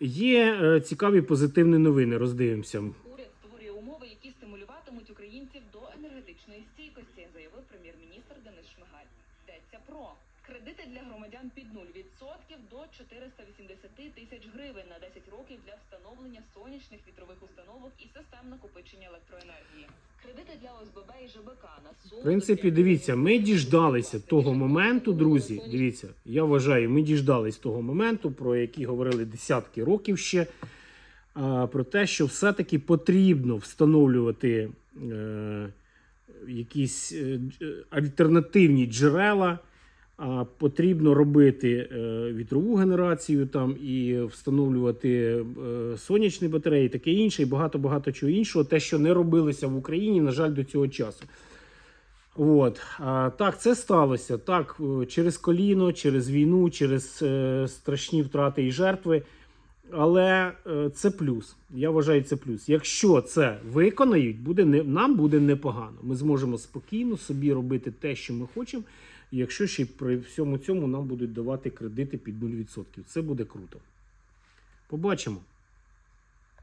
Є е, цікаві позитивні новини. Роздивимося. Уряд створює умови, які стимулюватимуть українців до енергетичної стійкості, заявив прем'єр-міністр Денис Шмигаль. Йдеться про кредити для громадян під 0% до 480 тисяч гривень на 10 років для встановлення сонячних вітрових установок і систем накопичення електроенергії. Кредити для ОСББ і ЖБК на суму... В принципі, дивіться, ми діждалися того моменту, друзі. Дивіться, я вважаю, ми діждались того моменту, про який говорили десятки років ще. Про те, що все-таки потрібно встановлювати е, якісь е, альтернативні джерела. А потрібно робити е, вітрову генерацію там і встановлювати е, сонячні батареї, таке інше, і багато багато чого іншого, те, що не робилося в Україні, на жаль, до цього часу. От. А, так, це сталося. Так, е, через коліно, через війну, через е, страшні втрати і жертви. Але е, це плюс. Я вважаю, це плюс. Якщо це виконають, буде не, нам буде непогано. Ми зможемо спокійно собі робити те, що ми хочемо. Якщо ще при всьому цьому нам будуть давати кредити під 0%. Це буде круто. Побачимо.